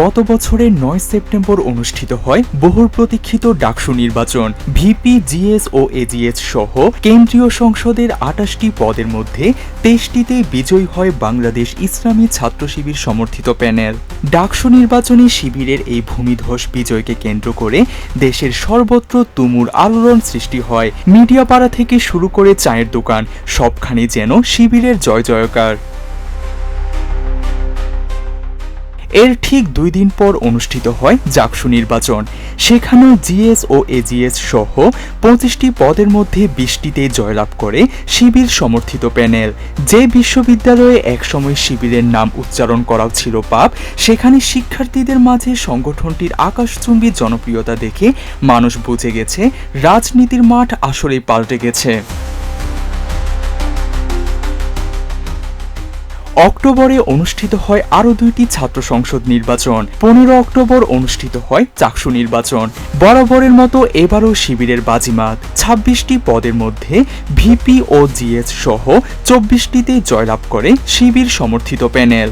গত বছরের নয় সেপ্টেম্বর অনুষ্ঠিত হয় বহুল প্রতীক্ষিত ডাকসু নির্বাচন। ভিপি, জিএস ও এজিএস সহ কেন্দ্রীয় সংসদের আটাশটি পদের মধ্যে তেইশটিতে বিজয়ী হয় বাংলাদেশ ইসলামী ছাত্র শিবির সমর্থিত প্যানেল। ডাকসু নির্বাচনী শিবিরের এই ভূমিধস বিজয়কে কেন্দ্র করে দেশের সর্বত্র তুমুর আলোড়ন সৃষ্টি হয়। মিডিয়া পাড়া থেকে শুরু করে চায়ের দোকান সবখানে যেন শিবিরের জয় জয়কার এর ঠিক দুই দিন পর অনুষ্ঠিত হয় জাকসু নির্বাচন। সেখানেও জিএস ও এজিএস সহ পঁচিশটি পদের মধ্যে বিশটিতে জয়লাভ করে শিবির সমর্থিত প্যানেল। যে বিশ্ববিদ্যালয়ে একসময় শিবিরের নাম উচ্চারণ করাও ছিল পাপ, সেখানে শিক্ষার্থীদের মাঝে সংগঠনটির আকাশচুম্বী জনপ্রিয়তা দেখে মানুষ বুঝে গেছে, রাজনীতির মাঠ আসলেই পাল্টে গেছে। অক্টোবরে অনুষ্ঠিত হয় আরও দুইটি ছাত্র সংসদ নির্বাচন। পনেরো অক্টোবর অনুষ্ঠিত হয় চাকসু নির্বাচন। বরাবরের মতো এবারও শিবিরের বাজিমাত। ছাব্বিশটি পদের মধ্যে ভিপি ও জিএস সহ চব্বিশটিতে জয়লাভ করে শিবির সমর্থিত প্যানেল।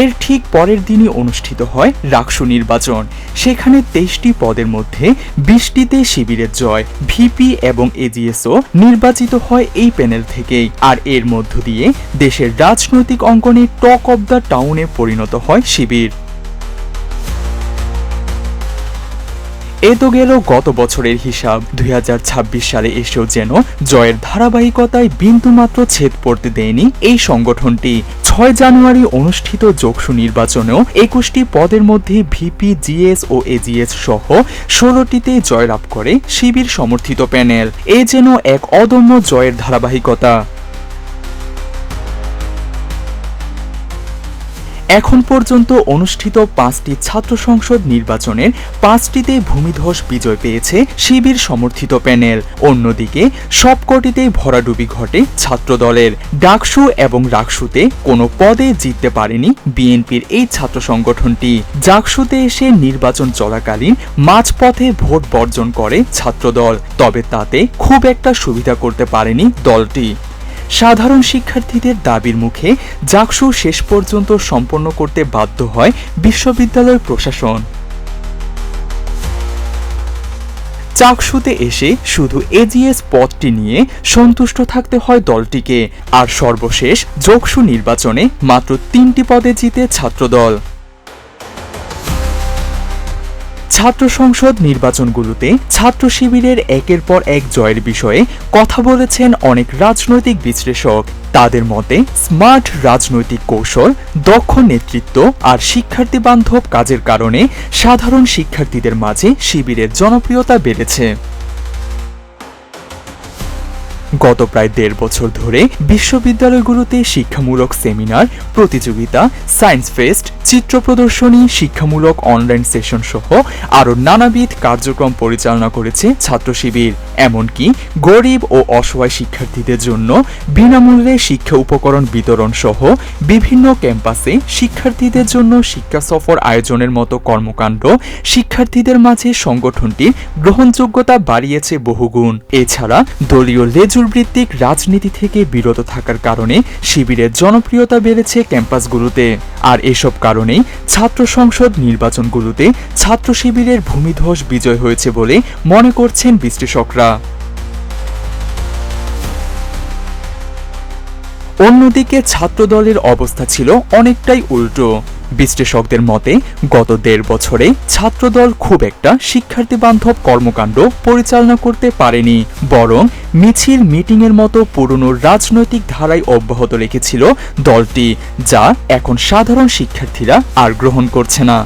এর ঠিক পরের দিনই অনুষ্ঠিত হয় রাকসু নির্বাচন। সেখানে তেইশটি পদের মধ্যে বিশটিতে শিবিরের জয়, ভিপি এবং এজিএসও নির্বাচিত হয় এই প্যানেল থেকেই। আর এর মধ্য দিয়ে দেশের রাজনৈতিক অঙ্গনে টক অব দ্য টাউনে পরিণত হয় শিবির। এ তো গেল গত বছরের হিসাব। দুই হাজার ছাব্বিশ সালে এসেও যেন জয়ের ধারাবাহিকতায় বিন্দুমাত্র ছেদ পড়তে দেয়নি এই সংগঠনটি। ছয় জানুয়ারি অনুষ্ঠিত যোগসু নির্বাচনেও একুশটি পদের মধ্যে ভিপি, জিএস ও এজিএস সহ ষোলোটিতে জয়লাভ করে শিবির সমর্থিত প্যানেল। এ যেন এক অদম্য জয়ের ধারাবাহিকতা। এখন পর্যন্ত অনুষ্ঠিত পাঁচটি ছাত্র সংসদ নির্বাচনের পাঁচটিতে ভূমিধস বিজয় পেয়েছে শিবির সমর্থিত প্যানেল। অন্যদিকে, সবকটিতেই ভরাডুবি ঘটে ছাত্র দলের ডাকসু এবং রাকসুতে কোনো পদে জিততে পারেনি বিএনপির এই ছাত্র সংগঠনটি। জাকসুতে এসে নির্বাচন চলাকালীন মাঝপথে ভোট বর্জন করে ছাত্রদল। তবে তাতে খুব একটা সুবিধা করতে পারেনি দলটি। সাধারণ শিক্ষার্থীদের দাবির মুখে জাকসু শেষ পর্যন্ত সম্পন্ন করতে বাধ্য হয় বিশ্ববিদ্যালয় প্রশাসন। চাকসুতে এসে শুধু এজিএস পদটি নিয়ে সন্তুষ্ট থাকতে হয় দলটিকে, আর সর্বশেষ যোগসু নির্বাচনে মাত্র তিনটি পদে জিতে ছাত্রদল। ছাত্র সংসদ নির্বাচনগুলোতে ছাত্র শিবিরের একের পর এক জয়ের বিষয়ে কথা বলেছেন অনেক রাজনৈতিক বিশ্লেষক। তাদের মতে, স্মার্ট রাজনৈতিক কৌশল, দক্ষ নেতৃত্ব আর শিক্ষার্থী বান্ধব কাজের কারণে সাধারণ শিক্ষার্থীদের মাঝে শিবিরের জনপ্রিয়তা বেড়েছে। গত প্রায় দেড় বছর ধরে বিশ্ববিদ্যালয়গুলোতে শিক্ষামূলক সেমিনার, প্রতিযোগিতা, সায়েন্স ফেস্ট, চিত্র প্রদর্শনী, শিক্ষামূলক অনলাইন সেশন সহ আরও নানাবিধ কার্যক্রম পরিচালনা করেছে ছাত্র শিবির এমনকি গরিব ও অসহায় শিক্ষার্থীদের জন্য বিনামূল্যে শিক্ষা উপকরণ বিতরণ সহ বিভিন্ন ক্যাম্পাসে শিক্ষার্থীদের জন্য শিক্ষা সফর আয়োজনের মতো কর্মকাণ্ড শিক্ষার্থীদের মাঝে সংগঠনটির গ্রহণযোগ্যতা বাড়িয়েছে বহুগুণ। এছাড়া দলীয় লেজুর ভিত্তিক রাজনীতি থেকে বিরত থাকার কারণে শিবিরের জনপ্রিয়তা বেড়েছে ক্যাম্পাসগুলোতে। আর এসব কারণেই ছাত্র সংসদ নির্বাচনগুলোতে ছাত্র শিবিরের ভূমিধ্বস বিজয় হয়েছে বলে মনে করছেন বিশ্লেষকরা। অন্যদিকে ছাত্রদলের অবস্থা ছিল অনেকটাই উল্টো। বিশ্লেষকদের মতে, গত দেড় বছরে ছাত্রদল খুব একটা শিক্ষার্থী বান্ধব কর্মকাণ্ড পরিচালনা করতে পারেনি, বরং মিছিল মিটিংয়ের মতো পুরনো রাজনৈতিক ধারায় অব্যাহত রেখেছিল দলটি, যা এখন সাধারণ শিক্ষার্থীরা আর গ্রহণ করছে না।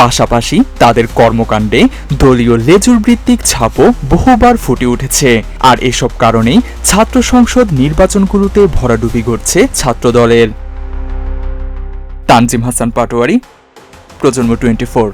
পাশাপাশি তাদের কর্মকাণ্ডে দলীয় লেজুর ভিত্তিক ছাপও বহুবার ফুটে উঠেছে। আর এসব কারণেই ছাত্র সংসদ নির্বাচনগুলোতে ভরাডুবি ঘটছে ছাত্রদলের। তানজিম হাসান পাটোয়ারি, প্রজন্ম টোয়েন্টি ফোর।